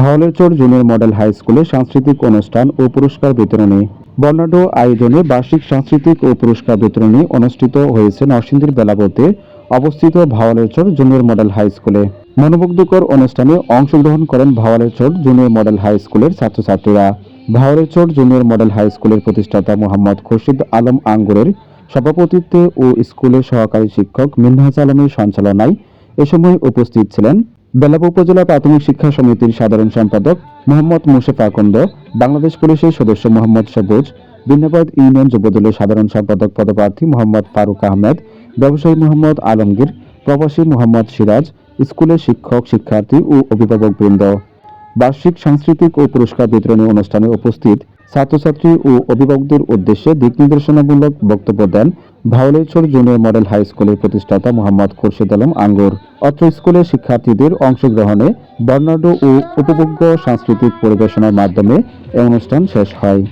ভাওয়ালেরচর junior model high স্কুলে সাংস্কৃতিক অনুষ্ঠান ও পুরস্কার বিতরণী। বর্ণাঢ্য আয়োজনে বার্ষিক সাংস্কৃতিক ও পুরস্কার বিতরণী অনুষ্ঠিত হয়েছে নরসিংদীর বেলাবতে অবস্থিত ভাওয়ালেরচর জুনিয়র মডেল হাই স্কুলে। মনোমুগ্ধকর অনুষ্ঠানে অংশগ্রহণ করেন ভাওয়ালেরচর জুনিয়র মডেল হাই স্কুলের ছাত্রছাত্রীরা। ভাওয়ালেরচর জুনিয়র মডেল হাই স্কুলের প্রতিষ্ঠাতা মোহাম্মদ খুরশিদ আলম আঙ্গুরের সভাপতিত্বে ও স্কুলের সহকারী শিক্ষক মিনহাজ আলমের সঞ্চালনায় এ সময় উপস্থিত ছিলেন। বেলাব উপজেলা প্রাথমিক শিক্ষা সমিতির সাধারণ সম্পাদক মোহাম্মদ মুশেফা আকন্দ, বাংলাদেশ পুলিশের সদস্য মোহাম্মদ সবুজ বিন্নাবাদ ইউনিয়ন যুবদলের সাধারণ সম্পাদক পদপ্রার্থী মোহাম্মদ ফারুক আহমেদ, ব্যবসায়ী মোহাম্মদ আলমগীর, প্রবাসী মোহাম্মদ সিরাজ, স্কুলের শিক্ষক, শিক্ষার্থী ও অভিভাবক অভিভাবকবৃন্দ। বার্ষিক সাংস্কৃতিক ও পুরস্কার বিতরণী অনুষ্ঠানে উপস্থিত ছাত্রছাত্রী ও অভিভাবকদের উদ্দেশ্যে দিক নির্দেশনামূলক বক্তব্য দেন ভাওলেশ্বর জুনিয়র মডেল হাই স্কুলের প্রতিষ্ঠাতা মোহাম্মদ খুরশিদ আলম আঙ্গুর। অত্র স্কুলের শিক্ষার্থীদের অংশগ্রহণে বর্ণাঢ্য ও উপভোগ্য সাংস্কৃতিক পরিবেশনার মাধ্যমে এই অনুষ্ঠান শেষ হয়।